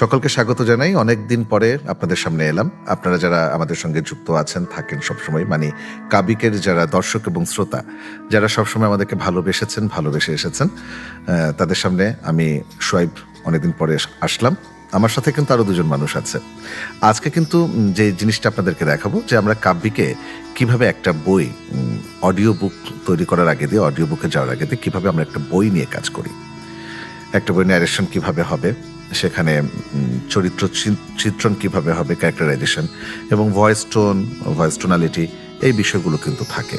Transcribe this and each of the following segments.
সকলকে স্বাগত জানাই। অনেক দিন পরে আপনাদের সামনে এলাম। আপনারা যারা আমাদের সঙ্গে যুক্ত আছেন, থাকেন সবসময় মানে কাবিকের যারা দর্শক এবং শ্রোতা, যারা সবসময় আমাদেরকে ভালোবেসেছেন ভালোবেসে এসেছেন তাদের সামনে আমি সোয়াইব অনেকদিন পরে আসলাম। আমার সাথে কিন্তু আরও দুজন মানুষ আছে। আজকে কিন্তু যে জিনিসটা আপনাদেরকে দেখাবো, যে আমরা কাব্যিকে কীভাবে একটা বই অডিও বুক তৈরি করার আগে দিয়ে অডিও বুকে যাওয়ার আগে দিয়ে কীভাবে আমরা একটা বই নিয়ে কাজ করি। একটা বই ন্যারেশন কীভাবে হবে সেখানে চরিত্র চিত্রণ কীভাবে হবে ক্যারেক্টারাইজেশন এবং ভয়েস টোন ভয়েস টোনালিটি এই বিষয়গুলো কিন্তু থাকে।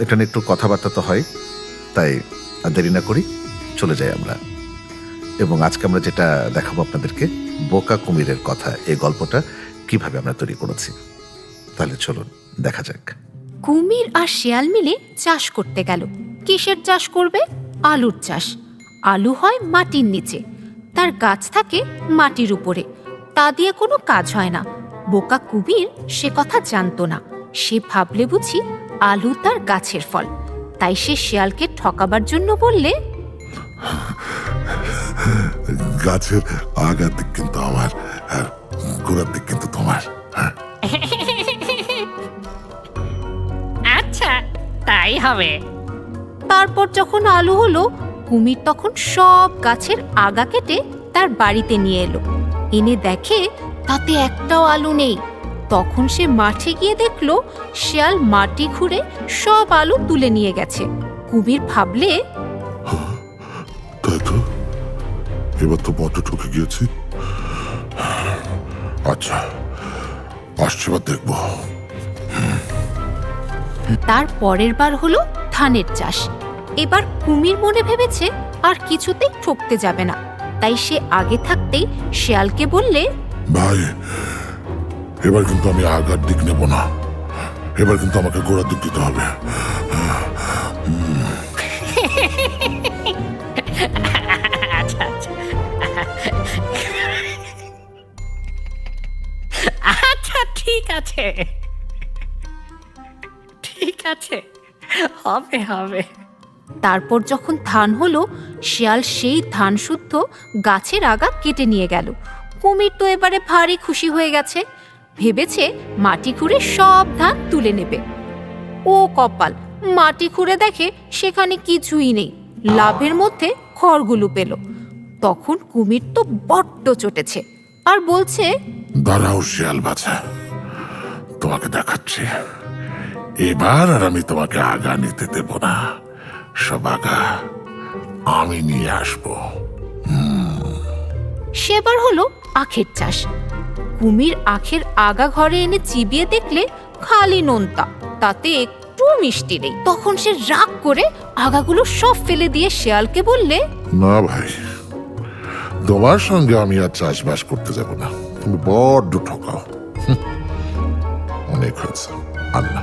এটা নিয়ে একটু কথাবার্তা তো হয়, তাই দেরি না করি, চলে যাই আমরা। এবং আজকে আমরা যেটা দেখাবো আপনাদেরকে, বোকা কুমিরের কথা, এই গল্পটা কীভাবে আমরা তৈরি করেছি। তাহলে চলুন, দেখা যাক। কুমির আর শিয়াল মিলে চাষ করতে গেল। কিসের চাষ করবে? আলুর চাষ। আলু হয় মাটির নিচে। তার গাছ থাকে মাটির উপরে। তা দিয়ে কোনো কাজ হয় না। বোকা কুমির সে কথা জানতো না। সে ভাবলে বুঝি আলু তার গাছের ফল। তাই সে শিয়ালকে ঠকাবার জন্য বললে গাছের আগার দিক কিন্তু আমার আর গোড়ার দিক কিন্তু তোমার হ্যাঁ? আচ্ছা তাই হবে। তারপর যখন আলু হলো কুমির তখন সব গাছের আগা কেটে তার বাড়িতে নিয়ে এলো। এনে দেখে তাতে একটাও আলু নেই। তখন সে মাঠে গিয়ে দেখল শিয়াল মাটি ঘুরে সব আলু তুলে নিয়ে গেছে। কুমির ভাবলে তাই তো? এবার তো বড্ড ঠকে গিয়েছি। আচ্ছা আসছে এবার দেখব। তার পরের বার হলো ধানের চাষ। এবার কুমির মনে ভেবেছে আর কিছুতেই ঠকতে যাবে না। তাই সে আগে থাকতেই শেয়ালকে বললে ভাই এবার কিন্তু আমি আগার দিক নেব না। এবার কিন্তু আমাকে গোড়ার দিক দিতে হবে। আচ্ছা ঠিক আছে। ঠিক আছে। হবে হবে। তারপর যখন ধান হলো, শিয়াল সেই ধান শুদ্ধ গাছের আগা কেটে নিয়ে গেল। কুমির তো এবারে ভারী খুশি হয়ে গেছে। ভেবেছে মাটি খুঁড়ে সব ধান তুলে নেবে। ও কপাল, মাটি খুঁড়ে দেখে সেখানে কিছুই নেই। লাভের মধ্যে খড়গুলো পেল। তখন কুমির তো বড্ড চটেছে আর বলছে, দাঁড়াও শিয়াল বাছা, তোমাকে দেখাচ্ছি। এবার আর আমি তোমাকে আগা নিতে দেব না। সব আগা আমি নিয়ে আসব। সেবার হলো আখের চাষ। কুমির আখের আগা ঘরে এনে চিবিয়ে দেখলে খালি নোনতা তাতে একটু মিষ্টি নেই। তখন সে রাগ করে আগাগুলো সব ফেলে দিয়ে শেয়ালকে বললে না ভাই তোমার সঙ্গে আমি আর চাষবাস করতে যাব না। তুমি বড্ড ঠকাও। অনেক হয়েছে। আল্লাহ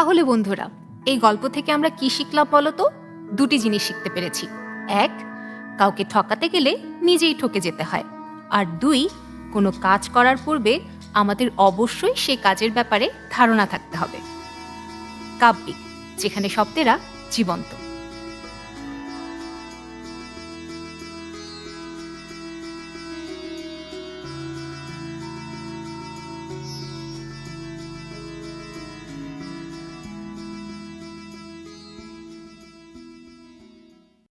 তাহলে বন্ধুরা, এই গল্প থেকে আমরা কি শিখলাম বলো তো? দুটি জিনিস শিখতে পেরেছি। এক, কাউকে ঠকাতে গেলে নিজেই ঠকে যেতে হয়। আর দুই, কোনো কাজ করার পূর্বে আমাদের অবশ্যই সে কাজের ব্যাপারে ধারণা থাকতে হবে। কাব্যিক, যেখানে শব্দেরা জীবন্ত।